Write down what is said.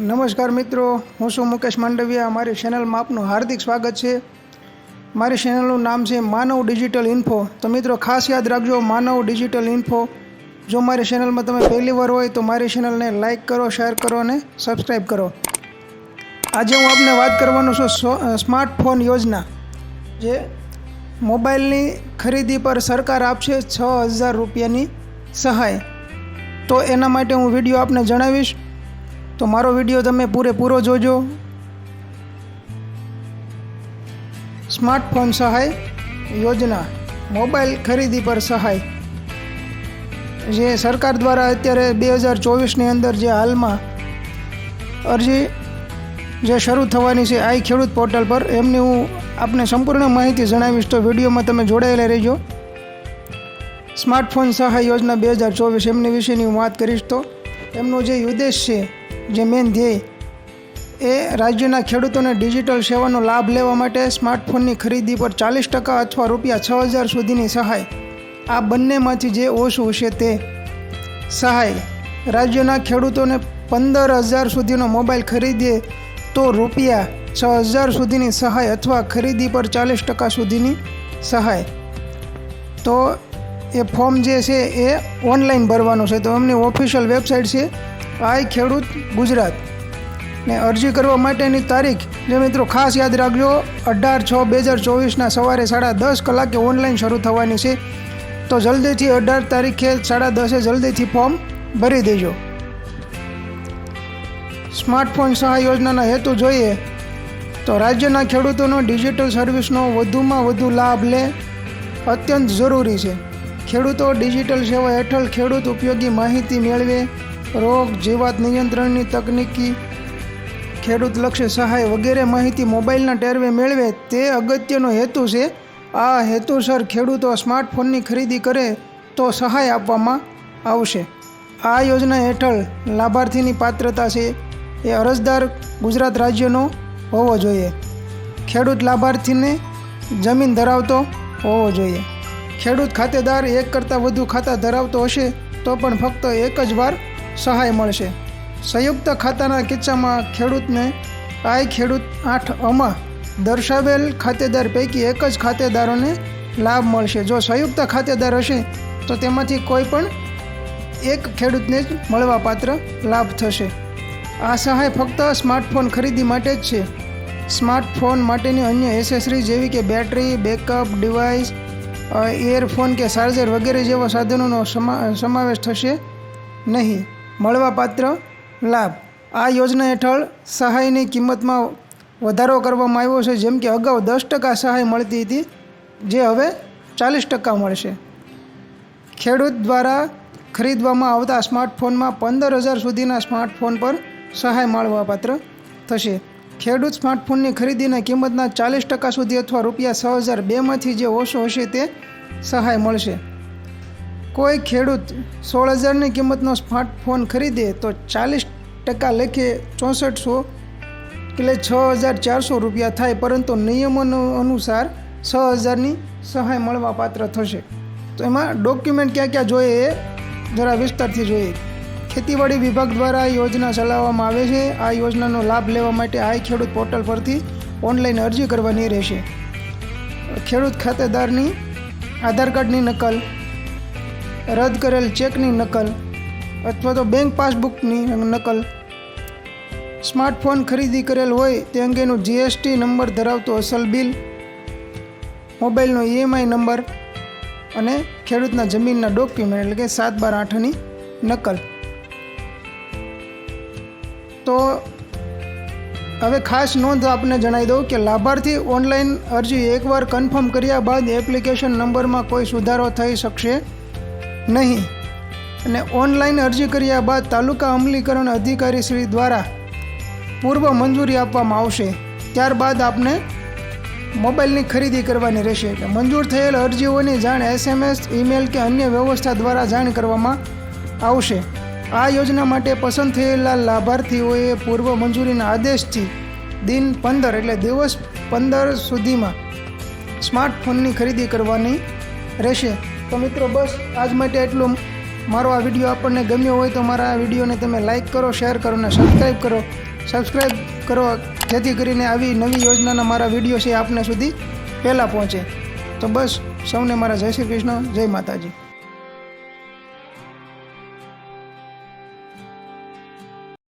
નમસ્કાર મિત્રો, હું છું મુકેશ માંડવિયા. મારી ચેનલમાં આપનું હાર્દિક સ્વાગત છે. મારી ચેનલનું નામ છે માનવ ડિજિટલ ઇન્ફો. તો મિત્રો, ખાસ યાદ રાખજો, માનવ ડિજિટલ ઇન્ફો. જો મારી ચેનલમાં તમે પહેલી વાર હોય તો મારી ચેનલને લાઇક કરો શેર કરો અને સબસ્ક્રાઈબ કરો. આજે હું આપને વાત કરવાનો છું સ્માર્ટફોન યોજના. જે મોબાઈલની ખરીદી પર સરકાર આપશે છ હજાર રૂપિયાની સહાય. તો એના માટે હું વીડિયો આપને જણાવીશ. તો મારો વીડિયો તમે પૂરેપૂરો જોજો. સ્માર્ટફોન સહાય યોજના, મોબાઈલ ખરીદી પર સહાય. જે સરકાર દ્વારા અત્યારે બે હજાર ચોવીસની અંદર જે હાલમાં અરજી જે શરૂ થવાની છે, આઈ ખેડૂત પોર્ટલ પર, એમની હું આપને સંપૂર્ણ માહિતી જણાવીશ, તો વિડીયોમાં તમે જોડાયેલા રહેજો. સ્માર્ટફોન સહાય યોજના બે હજાર ચોવીસ, એમની વિશેની હું વાત કરીશ તો, એમનો જે ઉદ્દેશ છે જે મેન ધ્યેય એ રાજ્યના ખેડૂતોને ડિજિટલ સેવાનો લાભ લેવા માટે સ્માર્ટફોનની ખરીદી પર ચાલીસ ટકા અથવા રૂપિયા છ હજાર સુધીની સહાય. આ બંનેમાંથી જે ઓછું છે તે સહાય. રાજ્યના ખેડૂતોને પંદર હજાર સુધીનો મોબાઈલ ખરીદીએ તો રૂપિયા છ હજાર સુધીની સહાય અથવા ખરીદી પર ચાલીસ ટકા સુધીની સહાય. તો એ ફોર્મ જે છે એ ઓનલાઈન ભરવાનું છે. તો એમની ઓફિશિયલ વેબસાઇટ છે આઈ ખેડૂત ગુજરાત. ને અરજી કરવા માટેની તારીખ, જે મિત્રો ખાસ યાદ રાખજો, અઢાર છ બે હજાર ચોવીસના સવારે સાડા દસ કલાકે ઓનલાઈન શરૂ થવાની છે. તો જલ્દીથી અઢાર તારીખે સાડા દસે જલ્દીથી ફોર્મ ભરી દેજો. સ્માર્ટફોન સહાય યોજનાના હેતુ જોઈએ. તો રાજ્યના ખેડૂતોનો ડિજિટલ સર્વિસનો વધુમાં વધુ લાભ લે, અત્યંત જરૂરી છે. ખેડૂતો ડિજિટલ સેવા હેઠળ ખેડૂત ઉપયોગી માહિતી મેળવે રોગ જીવાત નિયંત્રણની તકનીકી ખેડૂતલક્ષી સહાય વગેરે માહિતી મોબાઈલના ટેરવે મેળવે, તે અગત્યનો હેતુ છે. આ હેતુસર ખેડૂતો સ્માર્ટફોનની ખરીદી કરે તો સહાય આપવામાં આવશે. આ યોજના હેઠળ લાભાર્થીની પાત્રતા છે એ અરજદાર ગુજરાત રાજ્યનો હોવો જોઈએ. ખેડૂત લાભાર્થીને જમીન ધરાવતો હોવો જોઈએ. ખેડૂત ખાતેદાર એક કરતાં વધુ ખાતા ધરાવતો હશે તો પણ ફક્ત એક જ વાર સહાય મળશે. સંયુક્ત ખાતાના કિસ્સામાં ખેડૂતને આઈ ખેડૂત આઠ અમાં દર્શાવેલ ખાતેદાર પૈકી એક જ ખાતેદારોને લાભ મળશે. જો સંયુક્ત ખાતેદાર હશે, તો તેમાંથી કોઈ પણ એક ખેડૂતને જ મળવાપાત્ર લાભ થશે. આ સહાય ફક્ત સ્માર્ટફોન ખરીદી માટે જ છે. સ્માર્ટફોન માટેની અન્ય એસેસરી જેવી કે બેટરી, બેકઅપ, ડિવાઇસ ઇયરફોન કે ચાર્જર વગેરે જેવા સાધનોનો સમા- સમાવેશ થશે નહીં. મળવાપાત્ર લાભ. આ યોજના હેઠળ સહાયની કિંમતમાં વધારો કરવામાં આવ્યો છે, જેમ કે અગાઉ દસ ટકા સહાય મળતી હતી, જે હવે ચાલીસ ટકા મળશે. ખેડૂત દ્વારા ખરીદવામાં આવતા સ્માર્ટફોનમાં પંદર હજાર સુધીના સ્માર્ટફોન પર સહાય મળવાપાત્ર થશે. ખેડૂત સ્માર્ટફોનની ખરીદીના કિંમતના ચાલીસ ટકા સુધી અથવા રૂપિયા છ હજાર બેમાંથી જે ઓછો હશે તે સહાય મળશે. કોઈ ખેડૂત સોળ હજારની કિંમતનો સ્માર્ટફોન ખરીદે તો ચાલીસ ટકા લેખે ચોસઠસો એટલે છ હજાર ચારસો રૂપિયા થાય, પરંતુ નિયમો અનુસાર છ હજારની સહાય મળવા પાત્ર થશે. તો એમાં ડોક્યુમેન્ટ ક્યાં ક્યાં જોઈએ એ જરા વિસ્તારથી જોઈએ. ખેતીવાડી વિભાગ દ્વારા આ યોજના ચલાવવામાં આવે છે. આ યોજનાનો લાભ લેવા માટે આઈ ખેડૂત પોર્ટલ પરથી ઓનલાઈન અરજી કરવાની રહેશે. ખેડૂત ખાતેદારની આધાર કાર્ડની નકલ રદ કરેલ ચેકની નકલ અથવા તો બેંક પાસબુકની નકલ. સ્માર્ટફોન ખરીદી કરેલ હોય તે અંગેનું જીએસટી નંબર ધરાવતો અસલ બિલ. મોબાઈલનો ઈએમઆઈ નંબર અને ખેડૂતના જમીનના ડોક્યુમેન્ટ એટલે કે સાત બાર આઠની નકલ. તો હવે ખાસ નોંધ આપને જણાવી દઉં કે લાભાર્થી ઓનલાઈન અરજી એકવાર કન્ફર્મ કર્યા બાદ એપ્લિકેશન નંબરમાં કોઈ સુધારો થઈ શકશે નહીં. અને ઓનલાઈન અરજી કર્યા બાદ તાલુકા અમલીકરણ અધિકારી શ્રી દ્વારા પૂર્વ મંજૂરી આપવામાં આવશે. ત્યારબાદ આપને મોબાઈલની ખરીદી કરવાની રહેશે. એટલે મંજૂર થયેલ અરજીઓની જાણ એસએમએસ ઈમેલ કે અન્ય વ્યવસ્થા દ્વારા જાણ કરવામાં આવશે. આ યોજના માટે પસંદ થયેલા લાભાર્થીઓએ પૂર્વ મંજૂરીના આદેશથી દિન પંદર એટલે દિવસ પંદર સુધીમાં સ્માર્ટફોનની ખરીદી કરવાની રહેશે. તો મિત્રો બસ, આજ માટે એટલું. મારો આ વીડિયો આપણને ગમ્યો હોય તો મારા આ વિડીયોને તમે લાઇક કરો શેર કરો અને સબસ્ક્રાઈબ કરો. સબસ્ક્રાઈબ કરો જેથી કરીને આવી નવી યોજનાના મારા વીડિયો છે આપને સુધી પહેલાં પહોંચે. તો બસ, સૌને મારા જય શ્રી કૃષ્ણ, જય માતાજી.